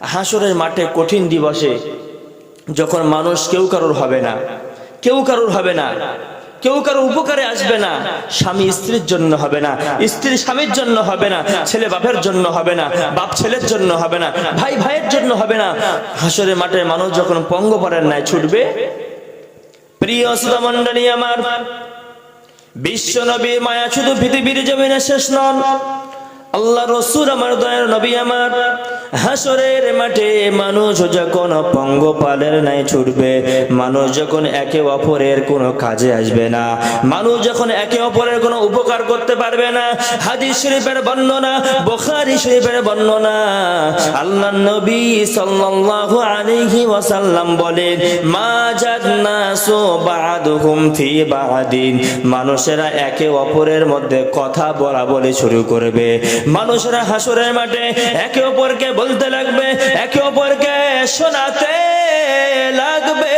হাসরের মাঠে কঠিন দিবসে যখন মানুষ কেউ কারোর হবে না, কেউ কারোর হবে না, কেউ কারও উপকারে আসবে না, স্বামী স্ত্রীর জন্য হবে না, স্ত্রী স্বামীর জন্য হবে না, ছেলে বাপের জন্য হবে না, বাপ ছেলের জন্য হবে না, ভাই ভাইয়ের জন্য হবে না। হাসরের মাঠে মানুষ যখন পঙ্গপারের ন্যায় ছুটবে, প্রিয় সুদামণ্ডলী আমার, বিশ্ব নবীর মায়া শুধু পৃথিবীর জমিনে শেষ নন। আল্লাহ রসুল আমার দয়ার নবী আমার হাসরের মাঠে মানুষ যখন পঙ্গপালের নাই ছুটবে, মানুষ যখন একে অপরের কোনো কাজে আসবে না, মানুষ যখন একে অপরের কোনো উপকার করতে পারবে না, হাদিস শরীফের বর্ণনা, বুখারী শরীফের বর্ণনা, আল্লাহ নবী সাল্লাল্লাহু আলাইহি ওয়াসাল্লাম বলেন, মা জান্নাসু বা'দুহুম ফি বা'দিন মানুষেরা একে অপরের মধ্যে কথা বলা বলে শুরু করবে। মানুষেরা হাসরের মাঠে একে অপরকে বলতে লাগবে, একে অপরকে শোনাতে লাগবে।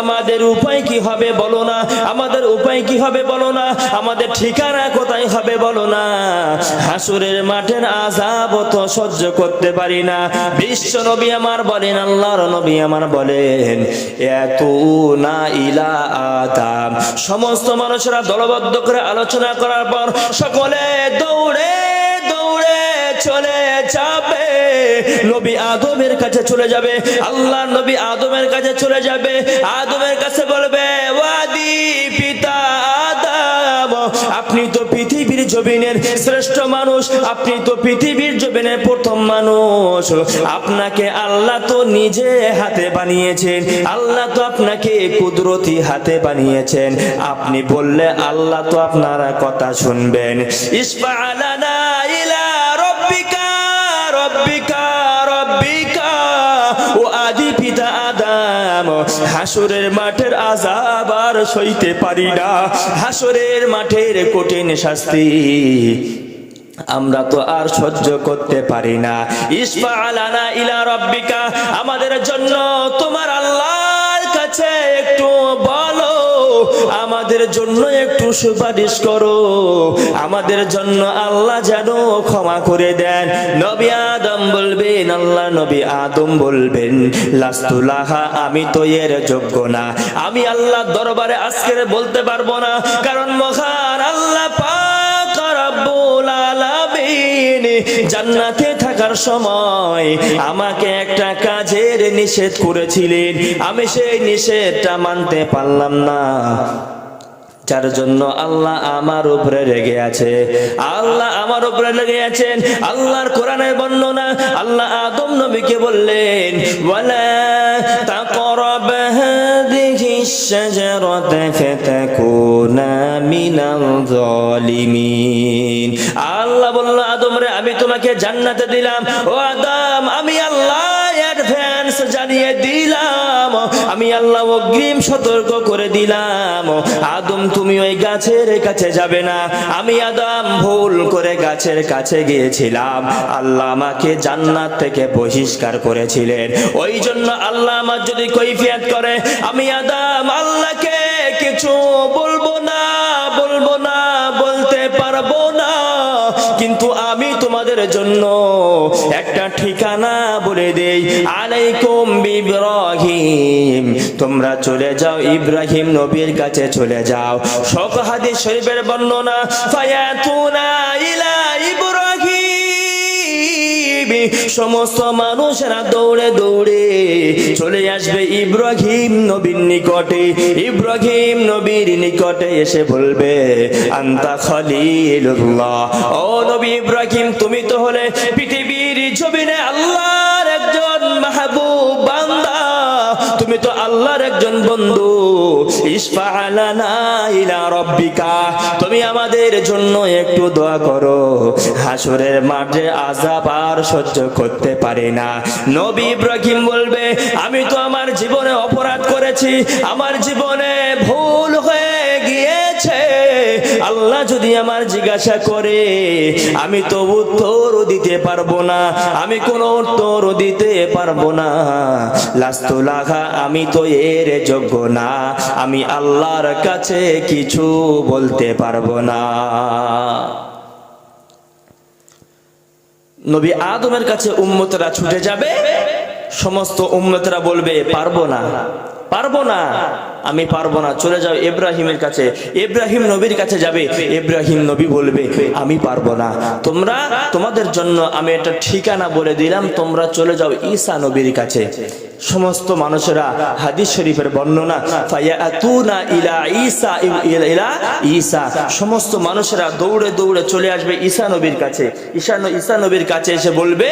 আমাদের উপায় কি হবে বলো না? আমাদের উপায় কি হবে বলো না? আমাদের ঠিকানা কোথায় হবে বলো না? হাসুরের মাঠের আজাব তো সহ্য করতে পারি না। বিশ্ব নবী আমার বলেন, আল্লাহর নবী আমার বলেন, এত না ইলা আদাম। সমস্ত মানুষেরা দলবদ্ধ করে আলোচনা করার পর সকলে দৌড়ে দৌড়ে চলে যাবে। নবী আদমের কাছে চলে যাবে। আল্লাহ নবী আদমের কাছে চলে যাবে। আদমের কাছে বলবে, ওয়াদি পিতা আদম, আপনি তো পৃথিবীর জমিনের শ্রেষ্ঠ মানুষ, আপনি তো পৃথিবীর জমিনের প্রথম মানুষ। আপনাকে আল্লাহ তো নিজে হাতে বানিয়েছেন, আল্লাহ তো আপনাকে কুদরতি হাতে বানিয়েছেন। আপনি বললে আল্লাহ তো আপনারা কথা শুনবেন। ইসফা আলানা ইলা হাসরের মাঠের আজাব আর সইতে পারি না। হাসরের মাঠের কঠিন শাস্তি আমরা তো আর সহ্য করতে পারি না। ইসফা আলানা ইলা রব্বিকা, আমাদের জন্য তোমার আল্লাহর কাছে একটু বলো। আমাদের জন্য একটু সুপারিশ করো। আমাদের জন্য আল্লাহ যেন ক্ষমা করে দেন। নবী আদম বলবেন, আল্লাহ নবী আদম বলবেন লাস্তুলাহা আমি তো এর যোগ্য না। আমি আল্লাহ দরবারে আজকের বলতে পারব না। কারণ মহান আল্লাহ পাক জান্নাতে থাকার সময় আমাকে একটা কাজের নিষেধ করেছিলেন। আমি সেই নিষেধটা মানতে পারলাম না। যার জন্য আল্লাহ আমার উপরে রেগে আছে। আল্লাহ আমার উপরে লেগে আছেন। আল্লাহর কোরআনের বর্ণনা আল্লাহ আদম নবীকে বললেন, ওয়ালা তাকরাব الشجرة فتكونا من الظالمين আল্লাহ বলল আদম রে আমি তোমাকে জান্নাতে দিলাম ও আদম আমি আল্লাহ আল্লাহ অগ্রিম সতর্ক করে দিলাম। আদম, তুমি ওই গাছের কাছে যাবে না। আমি আদম ভুল করে গাছের কাছে গিয়েছিলাম। আল্লাহ আমাকে জান্নাত থেকে বহিষ্কার করেছিলেন। ওই জন্য আল্লাহ আমার যদি কৈফিয়াত করে, আমি আদম আল্লাহকে কিছু বলব কিন্তু আমি তোমাদের জন্য একটা ঠিকানা বলে দেই। আলাইকুম ইব্রাহিম। তোমরা চলে যাও, ইব্রাহিম নবীর কাছে চলে যাও। সব হাদিস শরীফের বর্ণনা ফায়াতুনা ইলা ইব্রাহিম সমস্ত মানুষেরা দৌড়ে দৌড়ে চলে আসবে ইব্রাহিম নবীর নিকটে। ইব্রাহিম নবীর নিকটে এসে বলবে, আন্তা খলিলুল্লাহ। ও নবী ইব্রাহিম, তুমি তো হলে পৃথিবীর জমিনে আল্লাহর আল্লাহর একজন বন্ধু তুমি আমাদের জন্য একটু দোয়া করো। হাসরের মাঠে আজাব আর সহ্য করতে পারি না। নবী ইব্রাহিম বলবে, আমি তো আমার জীবনে অপরাধ করেছি, আমার জীবনে ভুল হয়ে আল্লাহ যদি আমার জিজ্ঞাসা করে, আমি তো উত্তর দিতে পারব না, আমি কোনো উত্তর দিতে পারব না। লাস্তুলাখা আমি তো এর যোগ্য না, আমি আল্লাহর কাছে কিছু বলতে পারব না। নবী আদমের কাছে উম্মতেরা ছুটে যাবে। সমস্ত উম্মতরা বলবে, পারব না পারব না। আমি পারব না। চলে যাও ইব্রাহিমের কাছে। ইব্রাহিম নবীর কাছে যাবে। ইব্রাহিম নবী বলবে, আমি পারব না। তোমরা, তোমাদের জন্য আমি একটা ঠিকানা বলে দিলাম, তোমরা চলে যাও ঈসা নবীর কাছে। সমস্ত মানুষেরা হাদিস শরীফের বর্ণনা, ফায়াতুনা ইলা ঈসা ইলা ঈসা। সমস্ত মানুষেরা দৌড়ে দৌড়ে চলে আসবে ঈসা নবীর কাছে। ঈসা ঈসা নবীর কাছে এসে বলবে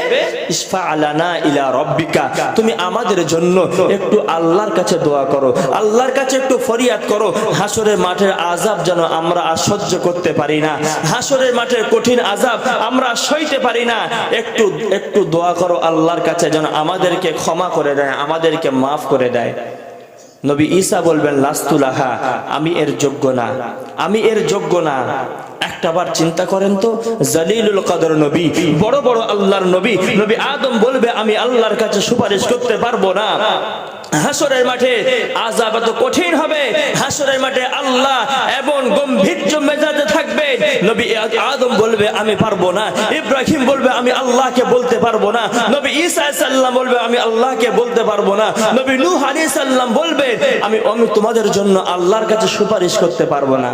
ইসফা আলানা ইলা রব্বিকা। তুমি আমাদের জন্য একটু আল্লাহর কাছে দোয়া করো, আল্লাহর কাছে একটু ফরিয়াদ করো। হাসরের মাঠের আজাব যেন আমরা আর সহ্য করতে পারি না। হাসরের মাঠের কঠিন আজাব আমরা সইতে পারি না। একটু একটু দোয়া করো আল্লাহর কাছে যেন আমাদেরকে ক্ষমা করে দেয়। আমাদেরকে মাফ করে দেয়। নবী ঈসা বলবেন লাস্তুলাহা আমি এর যোগ্য না। আমি এর যোগ্য না। একটাবার চিন্তা করেন তো, জালিলুল কাদর নবী, বড় বড় আল্লাহর নবী। নবী আদম বলবে, আমি আল্লাহর কাছে সুপারিশ করতে পারব না। হাসরের মাঠে আজাব এত কঠিন হবে। হাসরের মাঠে আল্লাহ এবং গম্ভীর মেজাজে থাকবে। নবী আদম বলবে, আমি পারব না। ইব্রাহিম বলবে, আমি আল্লাহকে বলতে পারব না। নবী ঈসা সাল্লাম বলবে, আমি আল্লাহকে বলতে পারব না। নবী নূহ আলাইহিস সাল্লাম বলবে, আমি আমি তোমাদের জন্য আল্লাহর কাছে সুপারিশ করতে পারব না।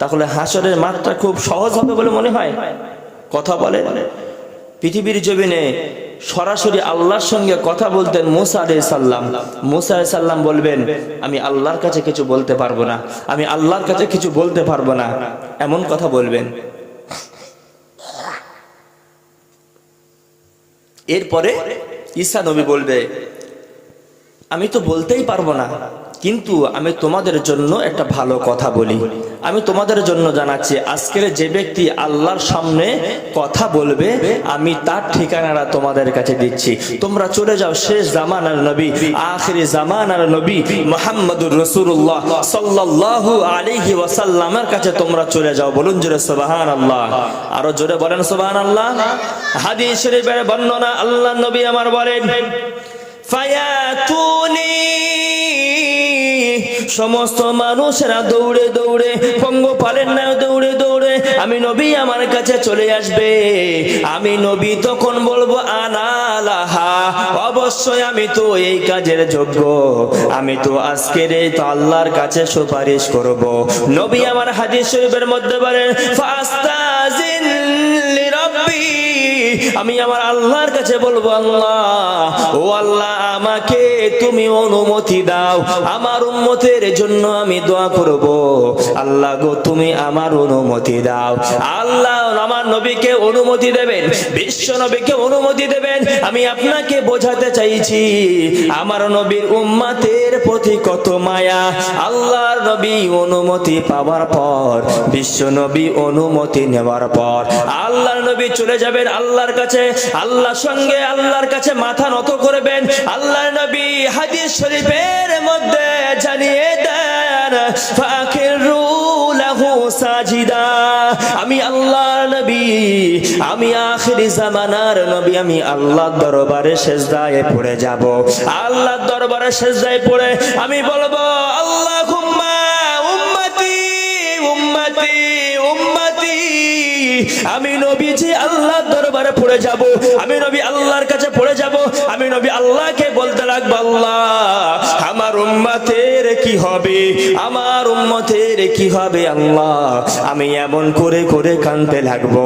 তাহলে হাসরের মাঠটা খুব সহজ হবে বলে মনে হয়? কথা বলে? পৃথিবীর জমিনে সরাসরি আল্লাহর সঙ্গে কথা বলতেন মোসা আলাই সাল্লাম মোসা সাল্লাম বলবেন, আমি আল্লাহর কাছে কিছু বলতে পারব না। আমি আল্লাহর কাছে কিছু বলতে পারব না। এমন কথা বলবেন। এরপরে ঈসা নবী বলবে, আমি তো বলতেই পারব না। কিন্তু আমি তোমাদের জন্য একটা ভালো কথা বলি। আমি তোমাদের জন্য জানাচ্ছি, আজকের যে ব্যক্তি আল্লাহর সামনে কথা বলবে, আমি তার ঠিকানাটা তোমাদের কাছে দিচ্ছি। তোমরা চলে যাও শেষ জামানার নবী, আখিরি জামানার নবী মোহাম্মদুর রসুল্লাহ সাল্লাল্লাহু আলাইহি ওয়াসাল্লামের কাছে তোমরা চলে যাও। বলুন জোরে সুবহান আল্লাহ আরও জোরে বলেন সুবহান আল্লাহ হাদিস শরীফের বর্ণনা আল্লাহ নবী আমার বলেন, ফায়াতুনি সমস্ত মানুষেরা দৌড়ে দৌড়ে, পঙ্গপালের না দৌড়ে দৌড়ে, আমি নবী আমার কাছে চলে আসবে। আমি নবী তখন বলব আনালাহা অবশ্যই আমি তো এই কাজের যোগ্য। আমি তো আজকের এই তো আল্লাহর কাছে সুপারিশ করব। নবী আমার হাদিস শরীফের মধ্যে বলেন লিরাব্বি আমি আমার আল্লাহর কাছে বলব, আল্লাহ, ও আল্লাহ, আমাকে তুমি অনুমতি দাও। আমার উন্মতের জন্য আমি দোয়া করব। আল্লাহ গো, তুমি আমার অনুমতি দাও। আল্লাহ আমার নবীকে অনুমতি দেবেন, বিশ্ব নবীকে অনুমতি দেবেন। আমি আপনাকে বোঝাতে চাইছি, আমার নবীর উম্মাতের প্রতি কত মায়া। আল্লাহর নবী অনুমতি পাওয়ার পর, বিশ্ব নবী অনুমতি নেওয়ার পর, আল্লাহর নবী চলে যাবেন আল্লাহর কাছে, আল্লাহর সঙ্গে আল্লাহর কাছে মাথা নত করবেন। আল্লাহর নবী হাদিস শরীফের মধ্যে জানিয়ে দেন আমি আল্লাহর নবী, আমি জামানার নবী, আমি আল্লাহর দরবারে সেজদায় পড়ে যাব। আল্লাহর দরবারে সেজদায় পড়ে আমি বলব আল্লাহুম্মা আমি নবীজি আল্লাহর দরবারে পড়ে যাব। আমি নবী আল্লাহর কাছে পড়ে যাব। আমি নবী আল্লাহকে বলতে লাগবো, আল্লাহ, আমার উম্মতের কি হবে? আমার উম্মতের কি হবে, আল্লাহ? আমি এমন করে করে কানতে লাগবো।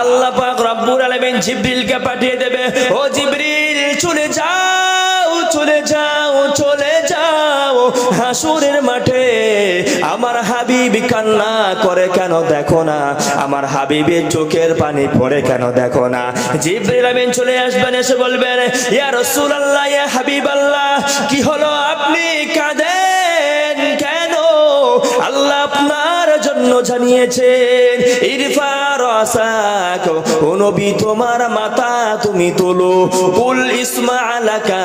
আল্লাহ পাক রব্বুল আলামিন জিবরিলকে পাঠিয়ে দেবে। ও জিবরিল, চলে যাও চলে যাও চলে যাও। হাসুরের মাঠে আমার হাবিব কান্না কেন দেখো না? আমার হাবিবের চোখের পানি পড়ে কেন দেখো না? জিব্রিল আমিন চলে আসবেন, এসে বলবেন, ইয়া রাসূলুল্লাহ, ইয়া হাবিবাল্লাহ, কি হলো আপনি কাঁদেন কেন? আল্লাহ আপনার জন্য জানিয়েছেন, ইরফা রাসাক, ও নবী, তোমার মাথা তুমি তোলো, কুল ইসমা আলাকা।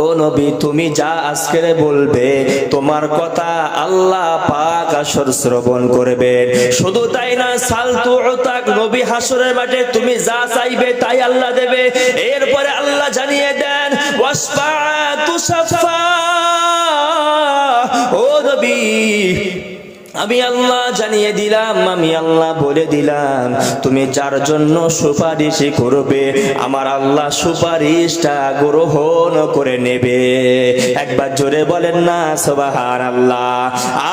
ও নবী, তুমি যা আজকে বলবে, তোমার কথা আল্লাহ পাক আসর শ্রবণ করবে। শুধু তাই না, সালতু উতাক নবী হাসরের মাঠে তুমি যা চাইবে তাই আল্লাহ দেবে। এরপরে আল্লাহ জানিয়ে দেন, ওয়াসফা তুসাফা ও নবী আমি আল্লাহ জানিয়ে দিলাম, আমি আল্লাহ বলে দিলাম, তুমি যার জন্য সুপারিশ করবে, আমার আল্লাহ সুপারিশটা গ্রহণ করে নেবে। একবার জোরে বলেন না সবাহার আল্লাহ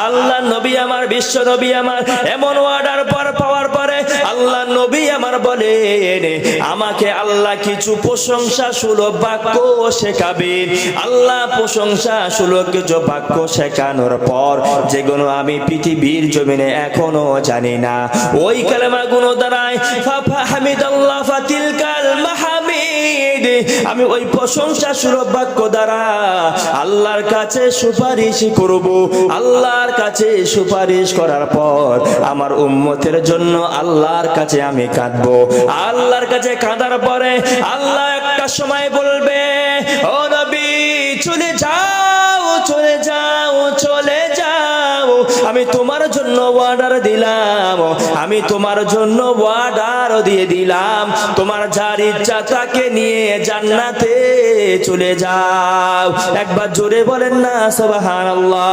আল্লাহ নবী আমার, বিশ্ব নবী আমার, এমন অর্ডার বলেন, আমাকে আল্লাহ কিছু প্রশংসা সুলভ বাক্য আল্লাহ প্রশংসা সুলভ কিছু বাক্য শেখানোর পর, যেগুলো আমি পৃথিবীর জমিনে এখনও জানি না, ওই আমি ওই প্রশংসা সুলভ বাক্য দ্বারা আল্লাহর কাছে সুপারিশ করব। আল্লাহর কাছে সুপারিশ করার পর, আমার উম্মতের জন্য আল্লাহর কাছে আমি কাঁদবো। আল্লাহর কাছে কাঁদার পরে আল্লাহ একটা সময় বলবে, ও নবী, চলে যাও চলে যাও চলে যাও। আমি তোমার জন্য অর্ডার দিলাম। আমি তোমার জন্য অর্ডার দিয়ে দিলাম। তোমার যার ইচ্ছা তাকে নিয়ে জান্নাতে চলে যাও। একবার জোরে বলেন না, সুবহানাল্লাহ।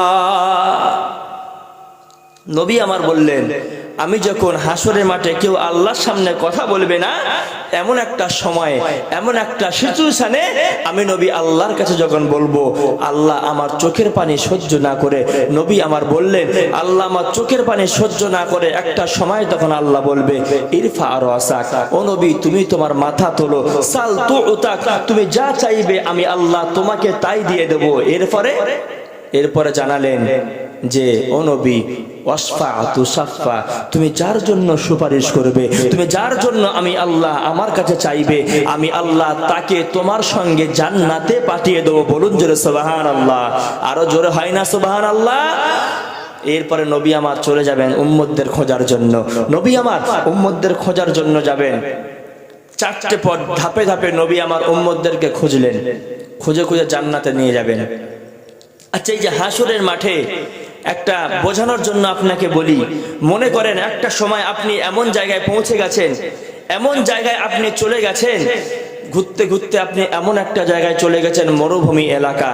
নবী আমার বললেন আমি যখন হাসরের মাঠে কেউ আল্লাহর সামনে কথা বলবে না, এমন একটা সময়, এমন একটা সিচুয়েশনে আমি নবী আল্লাহর কাছে যখন বলব, আল্লাহ আমার চোখের পানি সহ্য না করে, নবী আমার বললেন, আল্লাহ আমার চোখের পানি সহ্য না করে, একটা সময় তখন আল্লাহ বলবে, ইরফা আর ও নবী তুমি তোমার মাথা তোলো, সাল তো তুমি যা চাইবে আমি আল্লাহ তোমাকে তাই দিয়ে দেবো। এরপরে এরপরে জানালেন যে, ও নবী তুমি যার জন্য সুপারিশ করবে, তুমি যার জন্য আমি আল্লাহ আমার কাছে চাইবে, আমি আল্লাহ তাকে তোমার সঙ্গে জান্নাতে পাঠিয়ে দেবো। বলুন জোরে সুবাহান আল্লাহ আরও জোরে হয় না সুবাহান আল্লাহ এরপরে নবী আমার চলে যাবেন উম্মদদের খোঁজার জন্য। নবী আমার উম্মদদের খোঁজার জন্য যাবেন। চারটে পর ধাপে ধাপে নবী আমার উম্মদদেরকে খুঁজলেন। খুঁজে খুঁজে জান্নাতে নিয়ে যাবেন। আচ্ছা এই যে হাসুরের মাঠে একটা বোঝানোর জন্য আপনাকে বলি। মনে করেন, একটা সময় আপনি এমন জায়গায় পৌঁছে গেছেন, এমন জায়গায় আপনি চলে গেছেন, ঘুরতে ঘুরতে আপনি এমন একটা জায়গায় চলে গেছেন, মরুভূমি এলাকা,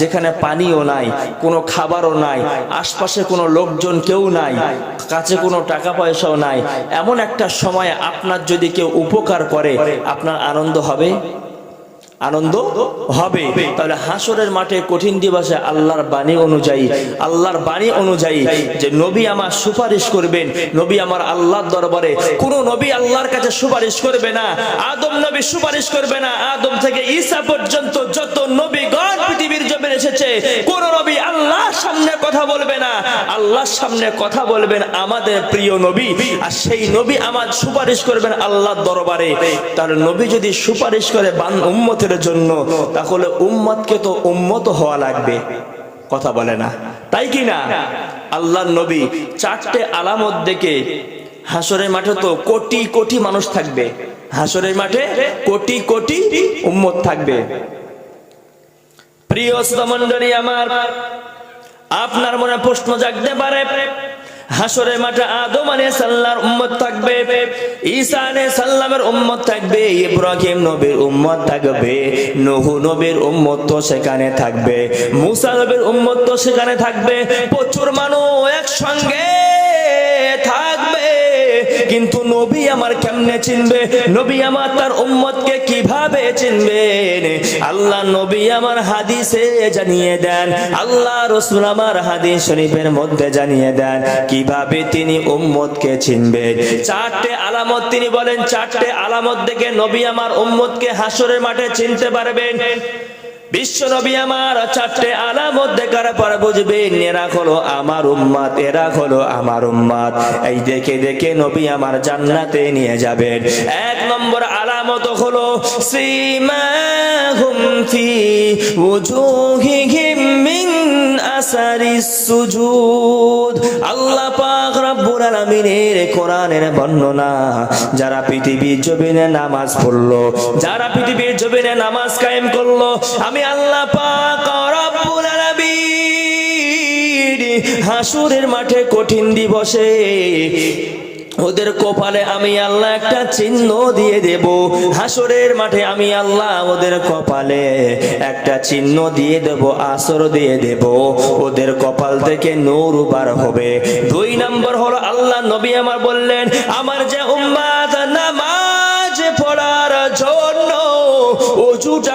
যেখানে পানিও নাই, কোনো খাবারও নাই, আশপাশে কোনো লোকজন কেউ নাই, কাছে কোনো টাকা পয়সাও নাই। এমন একটা সময় আপনার যদি কেউ উপকার করে, আপনার আনন্দ হবে? আনন্দ হবে। তাহলে হাসরের মাঠে কঠিন দিবসে আল্লাহর বাণী অনুযায়ী, আল্লাহর বাণী অনুযায়ী যে নবী আমার সুপারিশ করবেন, নবী আমার আল্লাহর দরবারে, কোন নবী আল্লাহর কাছে সুপারিশ করবে না, আদম নবী সুপারিশ করবে না, আদম থেকে ঈসা পর্যন্ত যত নবীগণ পৃথিবীর জমিনে এসেছে, কোন নবী আল্লাহর সামনে কথা বলবে না, আল্লাহর সামনে কথা বলবেন আমাদের প্রিয় নবী, আর সেই নবী আমার সুপারিশ করবেন আল্লাহর দরবারে। তার নবী যদি সুপারিশ করে বান উম্মতের জন্য, তাহলে উম্মতকে তো উম্মত হওয়া লাগবে। কথা বলে না। তাই কি না? আল্লাহর নবী চারটে আলামত দেখে হাসরের মাঠে তো কোটি কোটি মানুষ থাকবে। হাসরের মাঠে কোটি কোটি উম্মত থাকবে। প্রিয় শ্রমণ্ডলী আমার আপনার মনে প্রশ্ন জাগতে পারে হাসরের মাঠে আদম আলে সাল্লার উম্মত থাকবে, ঈসা আনে সাল্লামের উম্মত থাকবে, ইব্রাহিম নবীর উম্মত থাকবে, নহু নবীর উম্মত তো সেখানে থাকবে, মুসা নবীর উম্মত তো সেখানে থাকবে, প্রচুর মানুষ একসঙ্গে কিন্তু নবী আমার কেমনে চিনবে? নবী আমার তার উম্মতকে কীভাবে চিনবেন? আল্লাহ নবী আমার হাদিসে জানিয়ে দেন, আল্লাহ রসুল আমার হাদিস শরীফের মধ্যে জানিয়ে দেন, কীভাবে তিনি উম্মতকে চিনবেন চারটে আলামত তিনি বলেন, চারটে আলামত দেখে নবী আমার উম্মতকে হাসরের মাঠে চিনতে পারবেন। বিশ্ব নবী আমার চারটে আলামত দেখার পর বুঝবেন এরা হলো আমার উম্মাদ, এরা হলো আমার উম্মাত এই দেখে দেখে নবী আমার জান্নাতে নিয়ে যাবেন। এক নম্বর আলামত হলো সীমা ফি উজুহিহিম মিন যারা পৃথিবীর জমিনে নামাজ পড়ল, যারা পৃথিবীর জমিনে নামাজ কায়েম করল, আমি আল্লাহ পাক রব্বুল আলামিন হাসুরের মাঠে কঠিন দিবসে ওদের কপালে আমি আল্লাহ একটা চিহ্ন দিয়ে দেব। হাসরের মাঠে আমি আল্লাহ ওদের কপালে একটা চিহ্ন দিয়ে দেব, আসর দিয়ে দেব। ওদের কপাল থেকে নূর বার হবে। দুই নম্বর হলো আল্লাহ নবী আমার বললেন, আমার যে উম্মাদ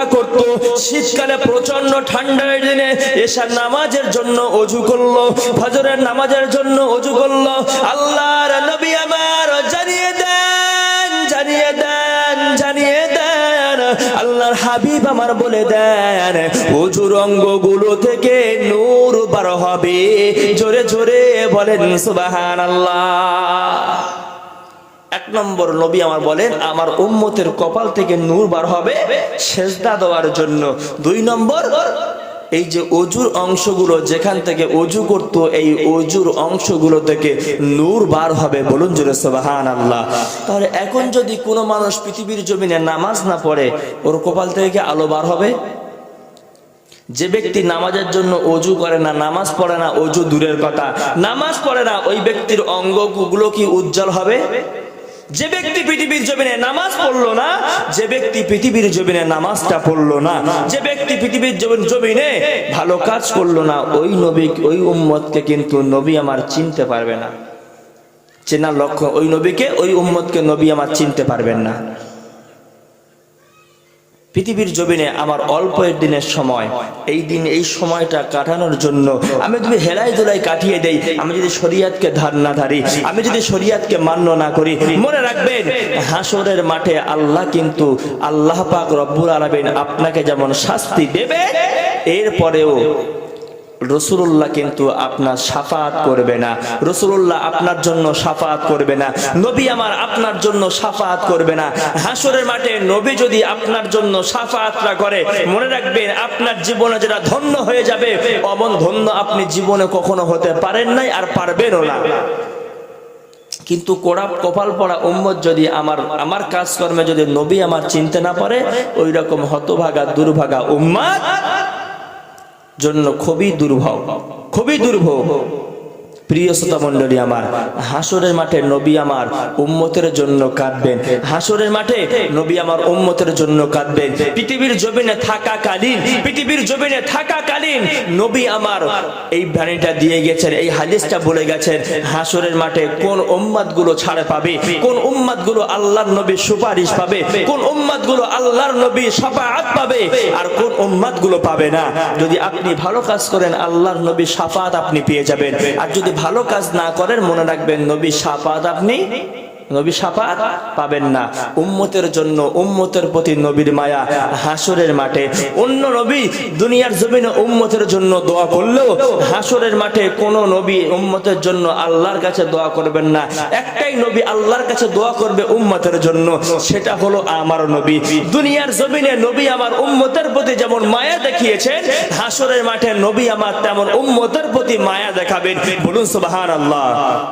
অজুটা করত। শীতকালে প্রচণ্ড ঠান্ডার দিনে এসা নামাজের জন্য অজু করল, ফজরের নামাজের জন্য অজু করল। আল্লাহর নবী আমার জানিয়ে দেন জানিয়ে দেন জানিয়ে দেন। আল্লাহর হাবিব আমার বলে দেন, অজুর অঙ্গগুলো থেকে নূর বার হবে। জোরে জোরে বলেন সুবাহান আল্লাহ এক নম্বর নবী আমার বলেন, আমার উম্মতের কপাল থেকে নূর বার হবে সেজদা দেওয়ার জন্য। দুই নম্বর, এই যে অজুর অংশগুলো, যেখান থেকে অজু করত, এই অজুর অংশগুলো থেকে নূর বার হবে বলুন জোরে সোবাহান আল্লাহ তাহলে এখন যদি কোনো মানুষ পৃথিবীর জমিনে নামাজ না পড়ে, ওর কপাল থেকে আলো বার হবে? যে ব্যক্তি নামাজের জন্য অজু করে না, নামাজ পড়ে না, অজু দূরের কথা। নামাজ পড়ে না, ওই ব্যক্তির অঙ্গগুলো কি উজ্জ্বল হবে? যে ব্যক্তি পৃথিবীর জমিনে নামাজ পড়ল না, যে ব্যক্তি পৃথিবীর জমিনে নামাজটা পড়ল না, যে ব্যক্তি পৃথিবীর জমিন ভালো কাজ করল না, ওই নবী, ওই উম্মতকে কিন্তু নবী আমার চিনতে পারবে না। চেনার লক্ষ্য, ওই নবীকে, ওই উম্মতকে নবী আমার চিনতে পারবেন না। পৃথিবীর জমিনে আমার অল্প দিনের সময়। এই দিন, এই সময়টা কাটানোর জন্য আমি যদি হেলাই দুলাই কাটিয়ে দেই, আমি যদি শরিয়াতকে ধার না ধারি, আমি যদি শরিয়াতকে মান্য না করি, মনে রাখবেন, হাসরের মাঠে আল্লাহ কিন্তু আল্লাহ পাক রব্বুল আলামিন আপনাকে যেমন শাস্তি দেবে, এরপরেও রসুল্লাহ কিন্তু আপনার সাফাত করবে না। রসুল্লাহ আপনার জন্য সাফাত করবে না। নবী আমার আপনার জন্য সাফাত করবে না। হাসরের মাঠে নবী যদি আপনার জন্য সাফাতরা করে, মনে রাখবেন আপনার জীবনে যেটা ধন্য হয়ে যাবে, অমন ধন্য আপনি জীবনে কখনো হতে পারেন নাই আর পারবেনও না। কিন্তু কোড়া কপাল পড়া উম্মত যদি আমার আমার কাজকর্মে যদি নবী আমার চিনতে না পারে ওই রকম হতভাগা, দুর্ভাগা উম্মাদ জন্য খুবই দুর্ভোগ খুবই দুর্ভোগ। প্রিয় শ্রোতা মণ্ডলী আমার, হাসরের মাঠে নবী আমার উম্মতের জন্য কাঁদবেন। হাসরের মাঠে নবী আমার উম্মতের জন্য কাঁদবেন। পৃথিবীর জমিনে থাকাকালীন, পৃথিবীর জমিনে থাকাকালীন নবী আমার এই বাণীটা দিয়ে গেছেন, এই হাদিসটা বলে গেছেন, হাসরের মাঠে কোন উম্মাদগুলো ছাড় পাবে? কোন উম্মাদগুলো আল্লাহর নবী সুপারিশ পাবে? কোন উম্মাদগুলো আল্লাহর নবী সাফাআত পাবে? আর কোন উম্মাদগুলো পাবে না? যদি আপনি ভালো কাজ করেন, আল্লাহর নবী সাফাত আপনি পেয়ে যাবেন। আর যদি ভালো কাজ না করেন মনে রাখবেন নবী সাপাত আপনি নবী সাফাত পাবেন না। উম্মতের জন্য উম্মতের প্রতি নবীর মায়া হাসরের মাঠে। অন্য নবী দুনিয়ার জমিনে উম্মতের জন্য দোয়া করলেও হাসরের মাঠে কোন নবী উম্মতের জন্য আল্লাহর কাছে দোয়া করবেন না। একটাই নবী আল্লাহর কাছে দোয়া করবে উম্মতের জন্য, সেটা হলো আমার নবী। দুনিয়ার জমিনে নবী আমার উম্মতের প্রতি যেমন মায়া দেখিয়েছেন, হাসরের মাঠে নবী আমার তেমন উম্মতের প্রতি মায়া দেখাবেন। বলুন সুবহানাল্লাহ।